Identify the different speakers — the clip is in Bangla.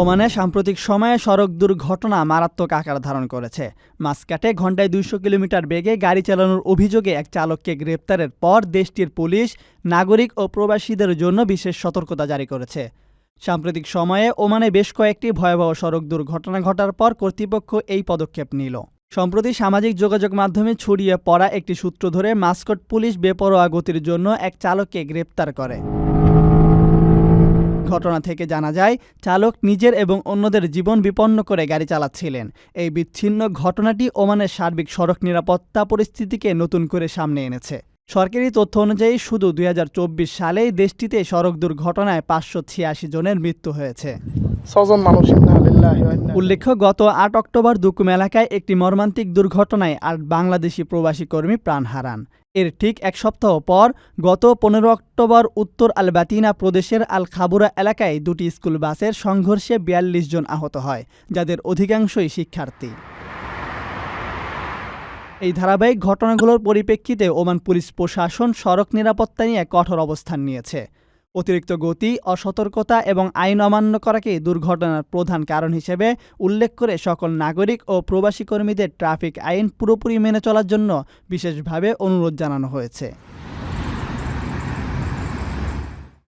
Speaker 1: ওমানে সাম্প্রতিক সময়ে সড়ক দুর্ঘটনা মারাত্মক আকার ধারণ করেছে। মাসকাটে ঘন্টায় দুইশো কিলোমিটার বেগে গাড়ি চালানোর অভিযোগে এক চালককে গ্রেপ্তারের পর দেশটির পুলিশ, নাগরিক ও প্রবাসীদের জন্য বিশেষ সতর্কতা জারি করেছে। সাম্প্রতিক সময়ে ওমানে বেশ কয়েকটি ভয়াবহ সড়ক দুর্ঘটনা ঘটার পর কর্তৃপক্ষ এই পদক্ষেপ নিল। সম্প্রতি সামাজিক যোগাযোগ মাধ্যমে ছড়িয়ে পড়া একটি সূত্র ধরে মাস্কট পুলিশ বেপরোয়া গতির জন্য এক চালককে গ্রেপ্তার করে। ঘটনা থেকে জানা যায় চালক নিজের এবং অন্যদের জীবন বিপন্ন করে গাড়ি চালাচ্ছিলেন। এই বিচ্ছিন্ন ঘটনাটি ওমানের সার্বিক সড়ক নিরাপত্তা পরিস্থিতিকে নতুন করে সামনে এনেছে। সরকারি তথ্য অনুযায়ী শুধু দুই হাজার চব্বিশ সালেই দেশটিতে সড়ক দুর্ঘটনায় পাঁচশো ছিয়াশি জনের মৃত্যু হয়েছে।
Speaker 2: ছজন মানুষ
Speaker 1: উল্লেখ্য গত আট অক্টোবর দুকুম এলাকায় একটি মর্মান্তিক দুর্ঘটনায় আট বাংলাদেশি প্রবাসী কর্মী প্রাণ হারান। এর ঠিক এক সপ্তাহ পর গত পনেরো অক্টোবর উত্তর আল বাতিনা প্রদেশের আল খাবুরা এলাকায় দুটি স্কুল বাসের সংঘর্ষে বিয়াল্লিশ জন আহত হয়, যাদের অধিকাংশই শিক্ষার্থী। এই ধারাবাহিক ঘটনাগুলোর পরিপ্রেক্ষিতে ওমান পুলিশ প্রশাসন সড়ক নিরাপত্তা নিয়ে কঠোর অবস্থান নিয়েছে। অতিরিক্ত গতি, অসতর্কতা এবং আইন অমান্য করাকে দুর্ঘটনার প্রধান কারণ হিসেবে উল্লেখ করে সকল নাগরিক ও প্রবাসী কর্মীদের ট্রাফিক আইন পুরোপুরি মেনে চলার জন্য বিশেষভাবে অনুরোধ জানানো হয়েছে।